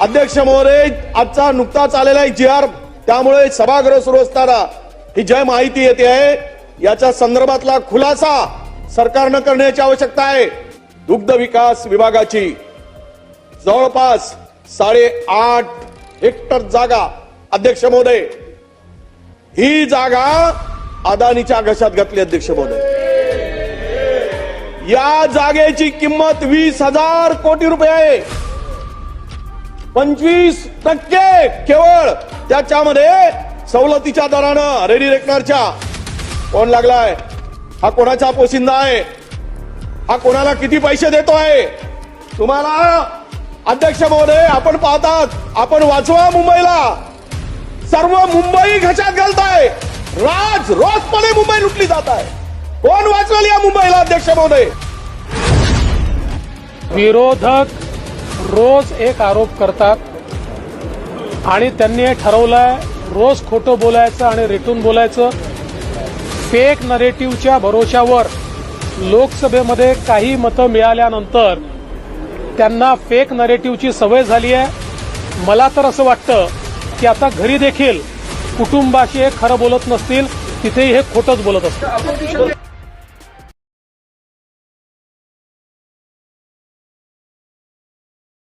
अध्यक्ष महोदय आजचा नुकताच आलेला आहे जी आर त्यामुळे सभागृह सुरू असताना ही जय माहिती येते आहे. याच्या संदर्भातला खुलासा सरकारनं करण्याची आवश्यकता आहे. दुग्ध विकास विभागाची जवळपास साडेआठ हेक्टर जागा अध्यक्ष महोदय ही जागा अदानीच्या घशात घातली अध्यक्ष महोदय या जागेची किंमत वीस हजार कोटी रुपये आहे. पंचवीस टक्के केवळ त्याच्यामध्ये सवलतीच्या दरानं रेडी रेकनरच्या कोण लागलाय? हा कोणाचा पोशिंदा आहे? हा कोणाला किती पैसे देतोय? तुम्हाला अध्यक्ष महोदय आपण पाहतात आपण वाचवा मुंबईला. सर्व मुंबई घशात घालताय. राज रोजपणे मुंबई लुटली जात आहे कोण वाचवेल या मुंबईला अध्यक्ष महोदय? विरोधक रोज एक आरोप करतात आणि त्यांनी हे ठरवलंय रोज खोटं बोलायचं आणि रेटून बोलायचं. फेक नरेटिव्हच्या भरोशावर लोकसभेमध्ये काही मतं मिळाल्यानंतर त्यांना फेक नरेटिव्हची सवय झाली आहे. मला तर असं वाटतं की आता घरी देखील कुटुंबाशी हे खरं बोलत नसतील तिथेही हे खोटंच बोलत असतील.